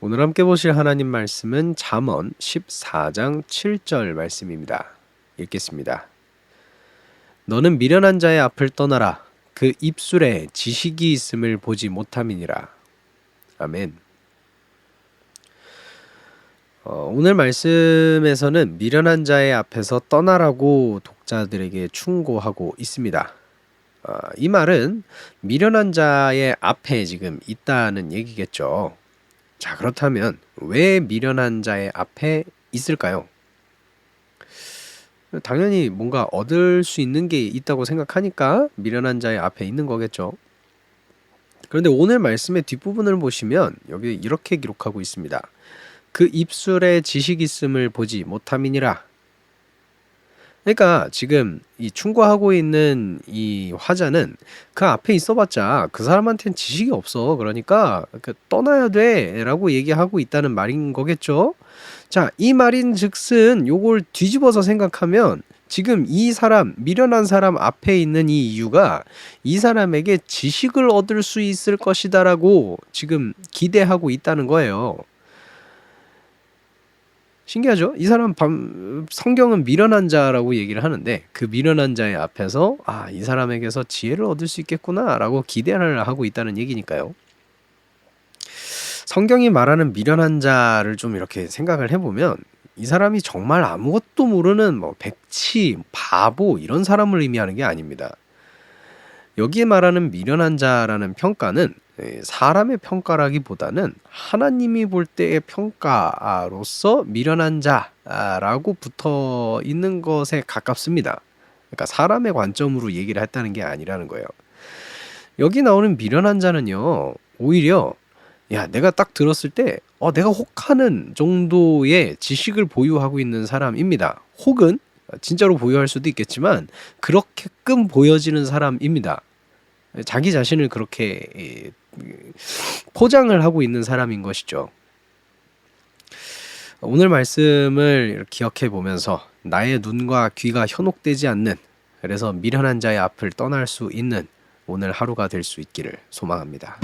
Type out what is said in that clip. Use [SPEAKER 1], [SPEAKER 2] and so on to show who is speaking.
[SPEAKER 1] 오늘 함께 보실 하나님 말씀은 잠언 14장 7절 말씀입니다. 읽겠습니다. 너는 미련한 자의 앞을 떠나라. 그 입술에 지식이 있음을 보지 못함이니라. 아멘. 어, 오늘 말씀에서는 미련한 자의 앞에서 떠나라고 독자들에게 충고하고 있습니다. 어, 이 말은 미련한 자의 앞에 지금 있다는 얘기겠죠. 자, 그렇다면 왜 미련한 자의 앞에 있을까요? 당연히 뭔가 얻을 수 있는 게 있다고 생각하니까 미련한 자의 앞에 있는 거겠죠. 그런데 오늘 말씀의 뒷부분을 보시면 여기 이렇게 기록하고 있습니다. 그 입술에 지식 있음을 보지 못함이니라. 그러니까 지금 이 충고하고 있는 이 화자는 그 앞에 있어봤자 그 사람한테는 지식이 없어. 그러니까 그 떠나야 돼 라고 얘기하고 있다는 말인 거겠죠. 자, 이 말인 즉슨 요걸 뒤집어서 생각하면 지금 이 사람, 미련한 사람 앞에 있는 이 이유가 이 사람에게 지식을 얻을 수 있을 것이다라고 지금 기대하고 있다는 거예요. 신기하죠? 이 사람 밤, 성경은 미련한 자라고 얘기를 하는데 그 미련한 자의 앞에서 아, 이 사람에게서 지혜를 얻을 수 있겠구나라고 기대를 하고 있다는 얘기니까요. 성경이 말하는 미련한 자를 좀 이렇게 생각을 해보면 이 사람이 정말 아무것도 모르는 뭐 백치, 바보 이런 사람을 의미하는 게 아닙니다. 여기에 말하는 미련한 자라는 평가는 예, 사람의 평가라기보다는 하나님이 볼 때의 평가로서 미련한 자라고 붙어 있는 것에 가깝습니다. 그러니까 사람의 관점으로 얘기를 했다는 게 아니라는 거예요. 여기 나오는 미련한 자는요, 오히려 야, 내가 딱 들었을 때, 어, 내가 혹하는 정도의 지식을 보유하고 있는 사람입니다. 혹은 진짜로 보유할 수도 있겠지만 그렇게끔 보여지는 사람입니다. 자기 자신을 그렇게 포장을 하고 있는 사람인 것이죠. 오늘 말씀을 기억해 보면서 나의 눈과 귀가 현혹되지 않는 그래서 미련한 자의 앞을 떠날 수 있는 오늘 하루가 될 수 있기를 소망합니다.